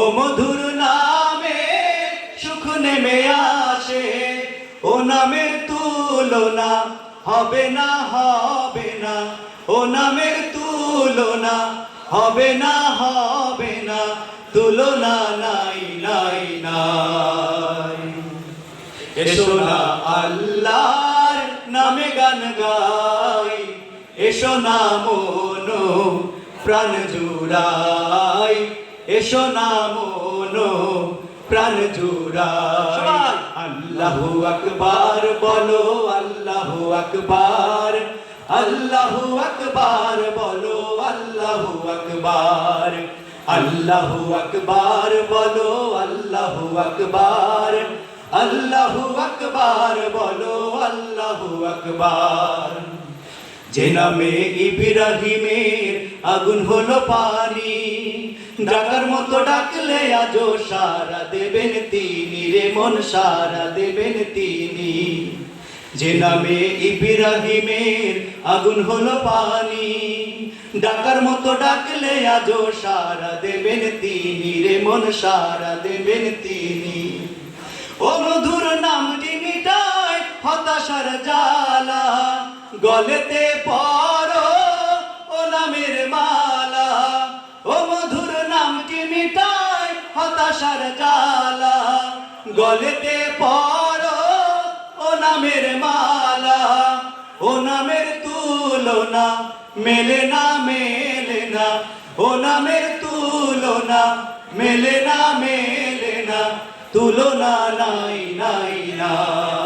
ও মধুর নামে সুখ নেমে আসে, ও নামের তুলনা হবে না হবে না। ও নামের তুলনা হবে না হবে না। তুলনা নাই নাই নাই। এসো না আল্লাহর নামে গান গাই, এসো না মনো প্রাণ জুড়াই। এসো না মনো প্রাণ জুড়াই। আল্লাহ আকবার বলো আল্লাহ আকবার। আল্লাহ আকবার বলো আল্লাহ আকবার। আল্লাহ আকবার বলো আল্লাহ আকবার। আল্লাহ আকবার বলো আল্লাহ আকবার। যে নামে ইব্রাহিমের আগুন হলো পানি। ডাকার মতো ডাকলে আজও সারা দেবেন তিনি রে, মন সারা দেবেন তিনি। যে নামে ইব্রাহিমের আগুন হলো পানি। ডাকার মতো ডাকলে আজও সারা দেবেন তিনি রে, মন সারা দেবেন তিনি। ও মধুর নামটি মিটায়, হতাশার জ্বালা গলেতে পড়ো ও নামের মালা, ও মধুর নাম নামটি মিটায় হতাশার জালা গলেতে পড়ো ও নামের মালা, ও নামের তুলনা মেলে না মেলে না। ও নামের তুলনা মেলে না মেলে না। তুলনা নাই নাই নাই।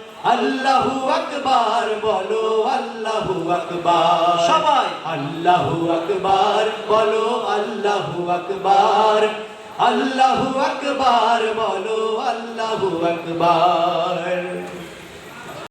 আল্লাহু আকবার বলো আল্লাহু আকবার। সবাই। আল্লাহু আকবার বলো আল্লাহু আকবার। আল্লাহু আকবার বলো আল্লাহু আকবার।